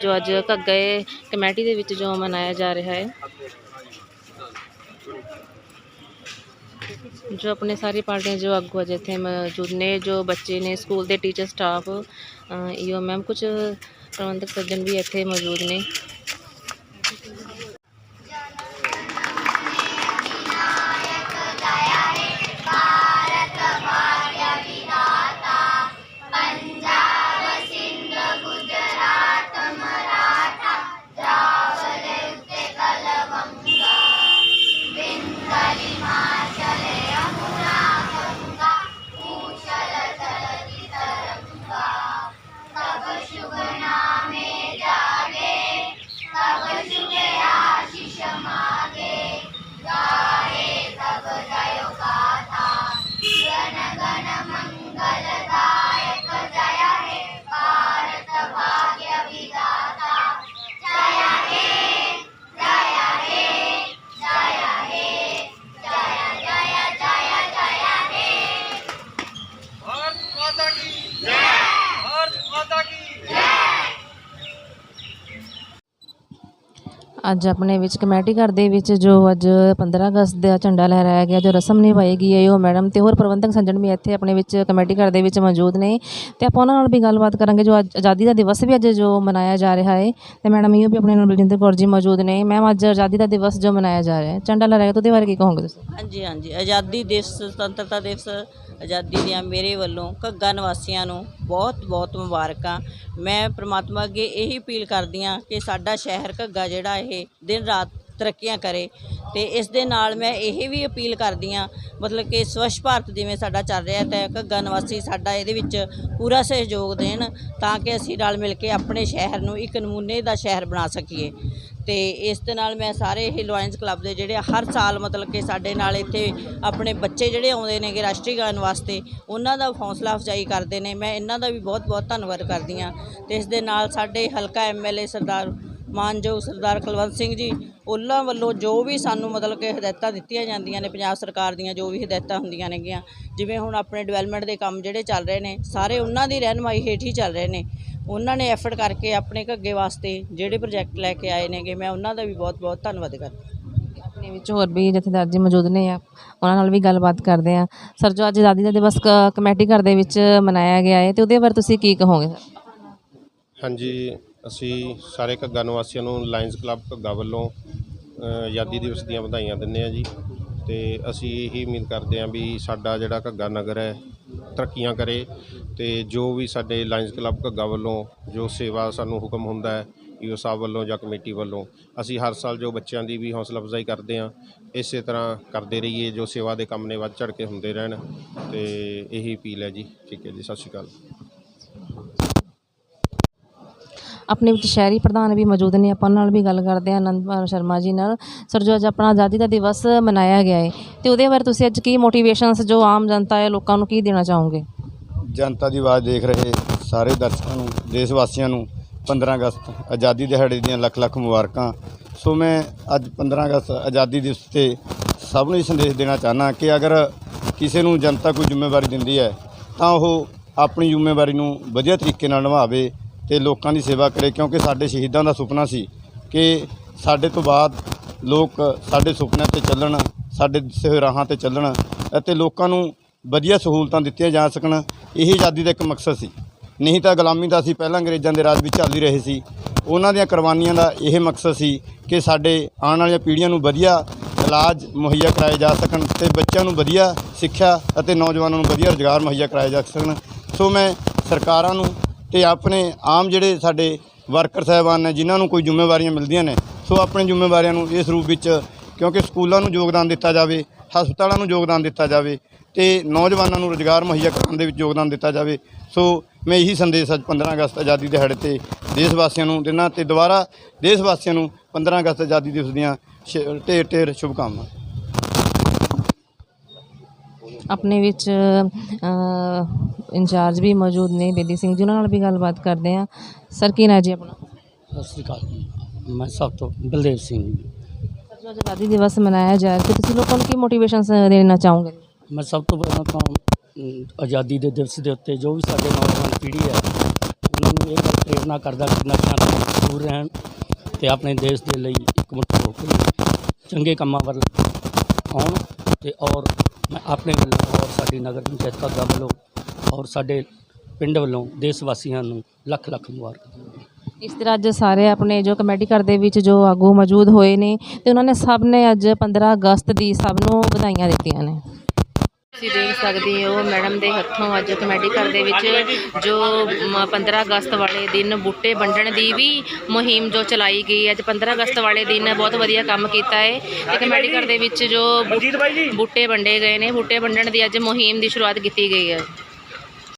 ਜੋ ਅੱਜ ਘੱਗੇ ਕਮੇਟੀ ਦੇ ਵਿੱਚ ਜੋ ਮਨਾਇਆ ਜਾ ਰਿਹਾ ਹੈ। ਜੋ ਆਪਣੇ ਸਾਰੀ ਪਾਰਟੀਆਂ ਜੋ ਆਗੂ ਅੱਜ ਇੱਥੇ ਮੌਜੂਦ ਨੇ, ਜੋ ਬੱਚੇ ਨੇ, ਸਕੂਲ ਦੇ ਟੀਚਰ, ਸਟਾਫ ਈਓ ਮੈਮ ਕੁਝ ਪ੍ਰਬੰਧਕ ਸੱਜਣ ਵੀ ਇੱਥੇ ਮੌਜੂਦ ਨੇ। ਅੱਜ ਆਪਣੇ ਵਿੱਚ ਕਮੇਟੀ ਘਰ ਦੇ ਵਿੱਚ ਜੋ ਅੱਜ 15 ਅਗਸਤ ਦਾ ਝੰਡਾ ਲਹਿਰਾਇਆ ਗਿਆ, ਜੋ ਰਸਮ ਨਿਭਾਈ ਗਈ ਹੈ, ਉਹ ਮੈਡਮ ਤੇ ਹੋਰ ਪ੍ਰਬੰਧਕ ਸੱਜਣ ਵੀ ਇੱਥੇ ਆਪਣੇ ਵਿੱਚ ਕਮੇਟੀ ਘਰ ਦੇ ਵਿੱਚ ਮੌਜੂਦ ਨੇ। ਤੇ ਆਪਾਂ ਉਹਨਾਂ ਨਾਲ ਵੀ ਗੱਲਬਾਤ ਕਰਾਂਗੇ, ਜੋ ਅੱਜ ਆਜ਼ਾਦੀ ਦਾ ਦਿਵਸ ਵੀ ਅੱਜ ਜੋ ਮਨਾਇਆ ਜਾ ਰਿਹਾ ਹੈ। ਤੇ ਮੈਡਮ ਇਹ ਵੀ ਆਪਣੇ ਨਾਲ ਬਲਜਿੰਦਰ ਕੌਰ ਜੀ ਮੌਜੂਦ ਨੇ। ਮੈਮ, ਅੱਜ ਆਜ਼ਾਦੀ ਦਾ ਦਿਵਸ ਜੋ ਮਨਾਇਆ ਜਾ ਰਿਹਾ ਹੈ, ਝੰਡਾ ਲਹਿਰਾਇਆ ਤਾਂ ਉਹਦੇ ਬਾਰੇ ਕੀ ਕਹੋਗੇ ਤੁਸੀਂ? ਹਾਂਜੀ ਹਾਂਜੀ। ਆਜ਼ਾਦੀ ਦਿਵਸ, ਸੁਤੰਤਰਤਾ ਦਿਵਸ, ਆਜ਼ਾਦੀ ਦੀਆਂ ਮੇਰੇ ਵੱਲੋਂ ਘੱਗਾ ਨਿਵਾਸੀਆਂ ਨੂੰ ਬਹੁਤ ਬਹੁਤ ਮੁਬਾਰਕਾਂ। ਮੈਂ ਪ੍ਰਮਾਤਮਾ ਅੱਗੇ ਇਹੀ ਅਪੀਲ ਕਰਦੀ ਹਾਂ ਕਿ ਸਾਡਾ ਸ਼ਹਿਰ ਘੱਗਾ ਜਿਹੜਾ ਇਹ ਦਿਨ ਰਾਤ ਤਰੱਕੀਆਂ ਕਰੇ ਤੇ ਇਸ ਦੇ ਨਾਲ ਮੈਂ ਇਹ ਵੀ ਅਪੀਲ ਕਰਦੀ ਹਾਂ, ਮਤਲਬ ਕਿ ਸਵੱਛ ਭਾਰਤ ਜਿਵੇਂ ਸਾਡਾ ਚੱਲ ਰਿਹਾ ਤੇ ਘੱਗਾ ਨਿਵਾਸੀ ਸਾਡਾ ਇਹਦੇ ਵਿੱਚ ਪੂਰਾ ਸਹਿਯੋਗ ਦੇਣ ਤਾਂ ਕਿ ਅਸੀਂ ਰਲ ਮਿਲ ਕੇ ਆਪਣੇ ਸ਼ਹਿਰ ਨੂੰ ਇੱਕ ਨਮੂਨੇ ਦਾ ਸ਼ਹਿਰ ਬਣਾ ਸਕੀਏ। ਤੇ ਇਸ ਦੇ ਨਾਲ ਮੈਂ ਸਾਰੇ ਇਹ ਲਾਇਨਸ ਕਲੱਬ ਦੇ ਜਿਹੜੇ ਹਰ ਸਾਲ ਮਤਲਬ ਕਿ ਸਾਡੇ ਨਾਲ ਇੱਥੇ ਆਪਣੇ ਬੱਚੇ ਜਿਹੜੇ ਆਉਂਦੇ ਨੇਗੇ ਰਾਸ਼ਟਰੀ ਗਾਨ ਵਾਸਤੇ, ਉਹਨਾਂ ਦਾ ਹੌਸਲਾ ਅਫਜ਼ਾਈ ਕਰਦੇ ਨੇ। ਮੈਂ ਇਹਨਾਂ ਦਾ ਵੀ ਬਹੁਤ ਬਹੁਤ ਧੰਨਵਾਦ ਕਰਦੀ ਹਾਂ। ਤੇ ਇਸ ਦੇ ਨਾਲ ਸਾਡੇ ਹਲਕਾ ਐਮਐਲਏ ਸਰਦਾਰ ਮਾਨਯੋਗ ਸਰਦਾਰ ਕੁਲਵੰਤ ਸਿੰਘ ਜੀ ਉਹਨਾਂ ਵੱਲੋਂ ਜੋ ਵੀ ਸਾਨੂੰ ਮਤਲਬ ਕਿ ਹਦਾਇਤਾਂ ਦਿੱਤੀਆਂ ਜਾਂਦੀਆਂ ਨੇ ਪੰਜਾਬ ਸਰਕਾਰ ਦੀਆਂ ਜੋ ਵੀ ਹਦਾਇਤਾਂ ਹੁੰਦੀਆਂ ਨੇਗੀਆਂ ਜਿਵੇਂ ਹੁਣ ਆਪਣੇ ਡਿਵੈਲਪਮੈਂਟ ਦੇ ਕੰਮ ਜਿਹੜੇ ਚੱਲ ਰਹੇ ਨੇ ਸਾਰੇ ਉਹਨਾਂ ਦੀ ਰਹਿਨਮਾਈ ਹੇਠ ਹੀ ਚੱਲ ਰਹੇ ਨੇ। ਉਹਨਾਂ ਨੇ ਐਫਰਟ ਕਰਕੇ ਆਪਣੇ ਘੱਗੇ ਵਾਸਤੇ ਜਿਹੜੇ ਪ੍ਰੋਜੈਕਟ ਲੈ ਕੇ ਆਏ ਨੇਗੇ ਮੈਂ ਉਹਨਾਂ ਦਾ ਵੀ ਬਹੁਤ ਬਹੁਤ ਧੰਨਵਾਦ ਕਰਦੀ ਆਪਣੇ ਵਿੱਚ ਹੋਰ ਵੀ ਜਥੇਦਾਰ ਜੀ ਮੌਜੂਦ ਨੇ ਆ ਉਹਨਾਂ ਨਾਲ ਵੀ ਗੱਲਬਾਤ ਕਰਦੇ ਆ ਸਰ ਜੋ ਅੱਜ ਆਜ਼ਾਦੀ ਦਾ ਦਿਵਸ ਕਮੇਟੀ ਘਰ ਦੇ ਵਿੱਚ ਮਨਾਇਆ ਗਿਆ ਹੈ ਤੇ ਉਹਦੇ ਬਾਰੇ ਤੁਸੀਂ ਕੀ ਕਹੋਗੇ ਹਾਂਜੀ ਅਸੀਂ ਸਾਰੇ ਘੱਗਾ ਨਿਵਾਸੀਆਂ ਨੂੰ ਲਾਇਨਸ ਕਲੱਬ ਘੱਗਾ ਵੱਲੋਂ ਅ, ਆਜ਼ਾਦੀ ਦਿਵਸ ਦੀਆਂ ਵਧਾਈਆਂ ਦਿੰਦੇ ਹਾਂ ਜੀ। ਤੇ ਅਸੀਂ ਇਹੀ ਉਮੀਦ ਕਰਦੇ ਹਾਂ ਵੀ ਸਾਡਾ ਜਿਹੜਾ ਘੱਗਾ ਨਗਰ ਹੈ ਤਰੱਕੀਆਂ ਕਰੇ ਤੇ ਜੋ ਵੀ ਸਾਡੇ ਲਾਇਨਸ ਕਲੱਬ ਘੱਗਾ ਵੱਲੋਂ ਜੋ ਸੇਵਾ ਸਾਨੂੰ ਹੁਕਮ ਹੁੰਦਾ ਹੈ ਈਓ ਸਾਹਿਬ ਵੱਲੋਂ ਜਾਂ ਕਮੇਟੀ ਵੱਲੋਂ ਅਸੀਂ ਹਰ ਸਾਲ ਜੋ ਬੱਚਿਆਂ ਦੀ ਵੀ ਹੌਸਲਾ ਅਫਜ਼ਾਈ ਕਰਦੇ ਹਾਂ ਇਸੇ ਤਰ੍ਹਾਂ ਕਰਦੇ ਰਹੀਏ ਜੋ ਸੇਵਾ ਦੇ ਕੰਮ ਨੇ ਵੱਧ ਚੜ ਕੇ ਹੁੰਦੇ ਰਹਿਣ। ਤੇ ਇਹੀ ਅਪੀਲ ਹੈ ਜੀ। ਠੀਕ ਹੈ ਜੀ ਸਤਿ ਸ਼੍ਰੀ ਅਕਾਲ। ਆਪਣੇ ਵਿੱਚ ਸ਼ਹਿਰੀ ਪ੍ਰਧਾਨ ਵੀ ਮੌਜੂਦ ਨੇ, ਆਪਾਂ ਨਾਲ ਵੀ ਗੱਲ ਕਰਦੇ ਹਾਂ ਆਨੰਦਪਾਲ ਸ਼ਰਮਾ ਜੀ ਨਾਲ। ਸਰ, ਜੋ ਅੱਜ ਆਪਣਾ ਆਜ਼ਾਦੀ ਦਾ ਦਿਵਸ ਮਨਾਇਆ ਗਿਆ ਹੈ ਤੇ ਉਹਦੇ ਬਾਰੇ ਤੁਸੀਂ ਅੱਜ ਕੀ ਮੋਟੀਵੇਸ਼ਨਸ ਜੋ ਆਮ ਜਨਤਾ ਹੈ ਲੋਕਾਂ ਨੂੰ ਕੀ ਦੇਣਾ ਚਾਹੋਗੇ? ਜਨਤਾ ਦੀ ਆਵਾਜ਼ ਦੇਖ ਰਹੇ ਸਾਰੇ ਦਰਸ਼ਕਾਂ ਨੂੰ, ਦੇਸ਼ ਵਾਸੀਆਂ ਨੂੰ 15 ਅਗਸਤ, ਆਜ਼ਾਦੀ ਦਿਹਾੜੇ ਦੀਆਂ ਲੱਖ ਲੱਖ ਮੁਬਾਰਕਾਂ। ਸੋ ਮੈਂ ਅੱਜ 15 ਅਗਸਤ ਆਜ਼ਾਦੀ ਦਿਵਸ ਤੇ ਸਭ ਨੂੰ ਇਹ ਸੰਦੇਸ਼ ਦੇਣਾ ਚਾਹਨਾ ਕਿ ਅਗਰ ਕਿਸੇ ਨੂੰ ਜਨਤਾ ਕੋਈ ਜ਼ਿੰਮੇਵਾਰੀ ਦਿੰਦੀ ਹੈ, ਤਾਂ ਉਹ ਆਪਣੀ ਜ਼ਿੰਮੇਵਾਰੀ ਨੂੰ ਵਧੀਆ ਤਰੀਕੇ ਨਾਲ ਨਿਭਾਵੇ ਤੇ ਲੋਕਾਂ ਦੀ ਸੇਵਾ ਕਰੇ, ਕਿਉਂਕਿ ਸਾਡੇ ਸ਼ਹੀਦਾਂ ਦਾ ਸੁਪਨਾ ਸੀ ਕਿ ਸਾਡੇ ਤੋਂ ਬਾਅਦ ਲੋਕ ਸਾਡੇ ਸੁਪਨਿਆਂ ਤੇ ਚੱਲਣ, ਸਾਡੇ ਦਿੱਸੇ ਰਾਹਾਂ ਤੇ ਚੱਲਣ ਅਤੇ ਲੋਕਾਂ ਨੂੰ ਵਧੀਆ ਸਹੂਲਤਾਂ ਦਿੱਤੀਆਂ ਜਾ ਸਕਣ, ਇਹ ਆਜ਼ਾਦੀ ਦਾ ਇੱਕ ਮਕਸਦ ਸੀ। ਨਹੀਂ ਤਾਂ ਗੁਲਾਮੀ ਦਾ ਅਸੀਂ ਪਹਿਲਾਂ ਅੰਗਰੇਜ਼ਾਂ ਦੇ ਰਾਜ ਵਿੱਚ ਚੱਲਦੀ ਰਹੇ ਸੀ। ਉਹਨਾਂ ਦੀਆਂ ਕੁਰਬਾਨੀਆਂ ਦਾ ਇਹ ਮਕਸਦ ਸੀ ਕਿ ਸਾਡੇ ਆਉਣ ਵਾਲੀਆਂ ਪੀੜ੍ਹੀਆਂ ਨੂੰ ਵਧੀਆ ਇਲਾਜ ਮੁਹੱਈਆ ਕਰਾਏ ਜਾ ਸਕਣ ਤੇ ਬੱਚਿਆਂ ਨੂੰ ਵਧੀਆ ਸਿੱਖਿਆ ਅਤੇ ਨੌਜਵਾਨਾਂ ਨੂੰ ਵਧੀਆ ਰੁਜ਼ਗਾਰ ਮੁਹੱਈਆ ਕਰਾਏ ਜਾ ਸਕਣ। ਸੋ ਮੈਂ ਸਰਕਾਰਾਂ ਨੂੰ ਤੇ ਆਪਣੇ ਆਮ ਜਿਹੜੇ ਸਾਡੇ ਵਰਕਰ ਸਾਹਿਬਾਨ ਨੇ, ਜਿਨ੍ਹਾਂ ਨੂੰ ਕੋਈ ਜ਼ਿੰਮੇਵਾਰੀਆਂ ਮਿਲਦੀਆਂ ਨੇ, ਸੋ ਆਪਣੇ ਜ਼ਿੰਮੇਵਾਰੀਆਂ ਨੂੰ ਇਸ ਰੂਪ ਵਿੱਚ, ਕਿਉਂਕਿ ਸਕੂਲਾਂ ਨੂੰ ਯੋਗਦਾਨ ਦਿੱਤਾ ਜਾਵੇ, ਹਸਪਤਾਲਾਂ ਨੂੰ ਯੋਗਦਾਨ ਦਿੱਤਾ ਜਾਵੇ ਤੇ ਨੌਜਵਾਨਾਂ ਨੂੰ ਰੁਜ਼ਗਾਰ ਮੁਹੱਈਆ ਕਰਾਉਣ ਦੇ ਵਿੱਚ ਯੋਗਦਾਨ ਦਿੱਤਾ ਜਾਵੇ। ਸੋ ਮੈਂ ਇਹੀ ਸੰਦੇਸ਼ ਅੱਜ 15 ਅਗਸਤ ਆਜ਼ਾਦੀ ਦਿਹਾੜੇ ਤੇ ਦੇਸ਼ ਵਾਸੀਆਂ ਨੂੰ ਦੇਣਾ ਤੇ ਦੁਬਾਰਾ ਦੇਸ਼ ਵਾਸੀਆਂ ਨੂੰ 15 ਅਗਸਤ ਆਜ਼ਾਦੀ ਦਿਵਸ ਦੀਆਂ ਸ਼- ਢੇਰ ਢੇਰ ਸ਼ੁਭਕਾਮਨਾਵਾਂ। ਆਪਣੇ ਵਿੱਚ ਇੰਚਾਰਜ ਵੀ ਮੌਜੂਦ ਨੇ ਬੇਦੀ ਸਿੰਘ ਜੀ ਉਹਨਾਂ ਨਾਲ ਵੀ ਗੱਲਬਾਤ ਕਰਦੇ ਆ ਸਰ ਕੀ ਨਾਂ ਜੀ ਆਪਣਾ? ਸਤਿ ਸ਼੍ਰੀ ਅਕਾਲ ਮੈਂ ਸਭ ਤੋਂ ਬਲਦੇਵ ਸਿੰਘ ਜੀ। ਸਰ ਜੋ ਆਜ਼ਾਦੀ ਦਿਵਸ ਮਨਾਇਆ ਜਾ ਰਿਹਾ ਤੁਸੀਂ ਲੋਕਾਂ ਨੂੰ ਕੀ ਮੋਟੀਵੇਸ਼ਨਸ ਦੇਣਾ ਚਾਹੋਗੇ? ਮੈਂ ਸਭ ਤੋਂ ਪਹਿਲਾਂ ਤਾਂ ਆਜ਼ਾਦੀ ਦੇ ਦਿਵਸ ਦੇ ਉੱਤੇ ਜੋ ਵੀ ਸਾਡੇ ਨੌਜਵਾਨ ਪੀੜ੍ਹੀ ਹੈ ਉਹਨਾਂ ਨੂੰ ਇਹ ਗੱਲ ਪ੍ਰੇਰਨਾ ਕਰਦਾ ਕਿ ਨਸ਼ਿਆਂ ਤੋਂ ਦੂਰ ਰਹਿਣ ਤੇ ਆਪਣੇ ਦੇਸ਼ ਦੇ ਲਈ ਇਕਮੁੱਠ ਹੋ ਕੇ ਚੰਗੇ ਕੰਮਾਂ ਵੱਲ ਆਉਣ। ਤੇ ਔਰ ਮੈਂ ਆਪਣੇ ਵੱਲੋਂ ਔਰ ਸਾਡੀ ਨਗਰ ਪੰਚਾਇਤ ਘੱਗਾ ਵੱਲੋਂ ਔਰ ਸਾਡੇ ਪਿੰਡ ਵੱਲੋਂ ਦੇਸ਼ ਵਾਸੀਆਂ ਨੂੰ ਲੱਖ ਲੱਖ ਮੁਬਾਰਕ। ਇਸ ਤਰ੍ਹਾਂ ਅੱਜ ਸਾਰੇ ਆਪਣੇ ਜੋ ਕਮੇਟੀ ਘਰ ਦੇ ਵਿੱਚ ਜੋ ਆਗੂ ਮੌਜੂਦ ਹੋਏ ਨੇ ਤੇ ਉਹਨਾਂ ਨੇ ਸਭ ਨੇ ਅੱਜ 15 ਅਗਸਤ ਦੀ ਸਭ ਨੂੰ ਵਧਾਈਆਂ ਦਿੱਤੀਆਂ ਨੇ। ਤੁਸੀਂ ਦੇਖ ਸਕਦੇ ਹੋ ਮੈਡਮ ਦੇ ਹੱਥੋਂ ਅੱਜ ਕਮੇਟੀ ਘਰ ਦੇ ਵਿੱਚ ਜੋ ਮ- 15 ਅਗਸਤ ਵਾਲੇ ਦਿਨ ਬੂਟੇ ਵੰਡਣ ਦੀ ਵੀ ਮੁਹਿੰਮ ਜੋ ਚਲਾਈ ਗਈ ਅੱਜ 15 ਅਗਸਤ ਵਾਲੇ ਦਿਨ ਬਹੁਤ ਵਧੀਆ ਕੰਮ ਕੀਤਾ ਹੈ। ਤੇ ਕਮੇਟੀ ਘਰ ਦੇ ਵਿੱਚ ਜੋ। ਬੂਟੇ ਵੰਡੇ ਗਏ ਨੇ। ਬੂਟੇ ਵੰਡਣ ਦੀ ਅੱਜ ਮੁਹਿੰਮ ਦੀ ਸ਼ੁਰੂਆਤ ਕੀਤੀ ਗਈ ਹੈ।